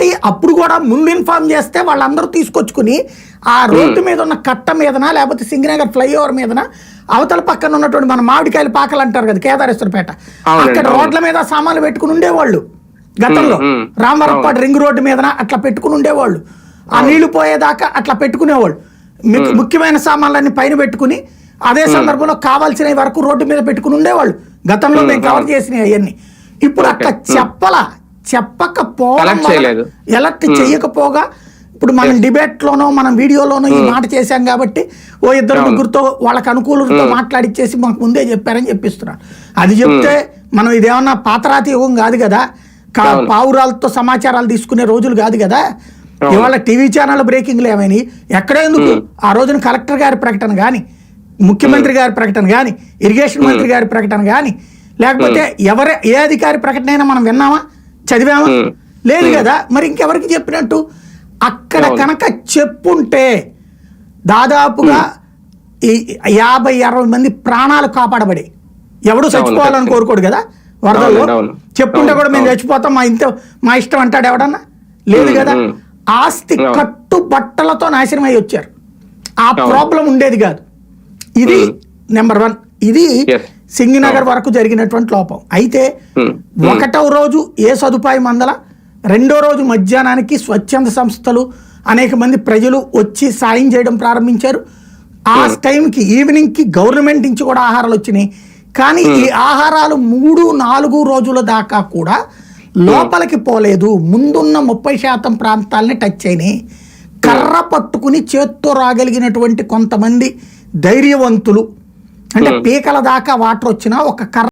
ఒకటి అప్పుడు కూడా ముందు ఇన్ఫార్మ్ చేస్తే వాళ్ళందరూ తీసుకొచ్చుకుని ఆ రోడ్డు మీద ఉన్న కట్ట మీదన లేకపోతే సింగనగర్ ఫ్లైఓవర్ మీదన అవతల పక్కన ఉన్నటువంటి మన మామిడికాయల పాకలు అంటారు కదా కేదారేశ్వరపేట. అక్కడ. రోడ్ల మీద సామాన్లు పెట్టుకుని ఉండేవాళ్ళు. గతంలో. రామవరపాడు రింగ్ రోడ్డు మీదన అట్లా పెట్టుకుని ఉండేవాళ్ళు. ఆ నీళ్ళు పోయేదాకా అట్లా పెట్టుకునేవాళ్ళు. ముఖ్యమైన సామాన్లన్నీ పైన పెట్టుకుని అదే సందర్భంలో కావాల్సిన వరకు రోడ్డు మీద పెట్టుకుని ఉండేవాళ్ళు. గతంలో మేము కవర్ చేసినవి అవన్నీ. ఇప్పుడు అట్లా చెప్పలా. చెప్పకపోవడం చేయలేదు. ఎలర్ట్ చేయకపోగా ఇప్పుడు మనం డిబేట్ లోనో మనం వీడియోలోనో ఈ మాట చేశాం కాబట్టి ఓ ఇద్దరు ముగ్గురుతో వాళ్ళకి అనుకూలంతో మాట్లాడిచ్చేసి మాకు ముందే చెప్పారని చెప్పిస్తున్నారు. అది చెప్తే మనం ఇదేమన్నా పాతరాతి యుగం కాదు కదా. పావురాలతో సమాచారాలు తీసుకునే రోజులు కాదు కదా? ఇవాళ టీవీ ఛానల్ బ్రేకింగ్లు ఏమైనాయి ఎక్కడ ఎందుకు? ఆ రోజున కలెక్టర్ గారి ప్రకటన కానీ ముఖ్యమంత్రి గారి ప్రకటన కానీ ఇరిగేషన్ మంత్రి గారి ప్రకటన కానీ లేకపోతే ఎవరి ఏ అధికారి ప్రకటన అయినా మనం విన్నామా? చదివామా. లేదు కదా మరి ఇంకెవరికి చెప్పినట్టు అక్కడ. కనుక చెప్పుంటే దాదాపుగా ఈ యాభై అరవై మంది ప్రాణాలు కాపాడబడి ఎవడు చచ్చిపోవాలని. కోరుకోడు కదా వరదల్లో. చెప్పుంటే కూడా మేము. చచ్చిపోతాం మా ఇంత మా ఇష్టం అంటాడు ఎవడన్నా లేదు కదా. ఆస్తి. కట్టు బట్టలతో నాశనం అయి వచ్చారు ఆ. ప్రాబ్లం ఉండేది కాదు ఇది. నెంబర్ వన్ ఇది. సింగినగర్ వరకు జరిగినటువంటి లోపం. అయితే. ఒకటవ రోజు ఏ సదుపాయం అందల? రెండో రోజు మధ్యాహ్నానికి స్వచ్ఛంద సంస్థలు అనేక మంది ప్రజలు వచ్చి సాయం చేయడం ప్రారంభించారు. ఆ టైంకి ఈవినింగ్కి గవర్నమెంట్ నుంచి కూడా ఆహారాలు వచ్చినాయి. కానీ ఈ ఆహారాలు మూడు నాలుగు రోజుల దాకా కూడా లోపలికి పోలేదు. ముందున్న ముప్పై శాతం ప్రాంతాలని టచ్ అయినాయి. కర్ర పట్టుకుని చేత్తో రాగలిగినటువంటి కొంతమంది ధైర్యవంతులు అంటే పీకల దాకా వాటర్ వచ్చినా ఒక కర్ర